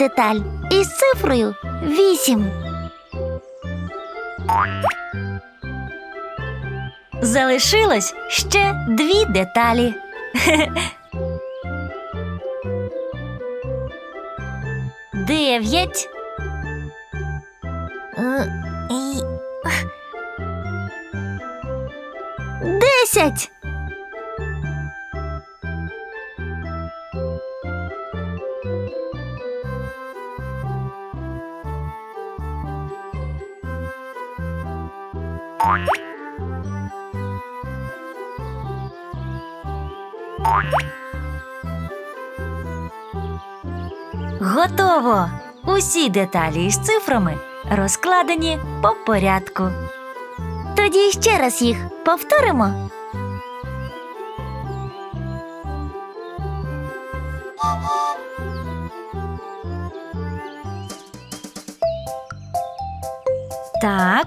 деталь із цифрою 8. Залишилось ще дві деталі. Дев'ять, Е, Десять. Готово. Усі деталі із цифрами розкладені по порядку. Тоді ще раз їх повторимо. Так,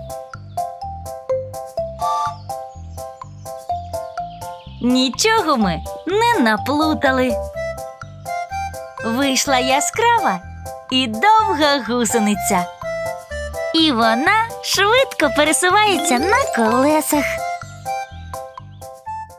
Нічого ми не наплутали. Вийшла яскрава і довга гусениця. І вона швидко пересувається на колесах.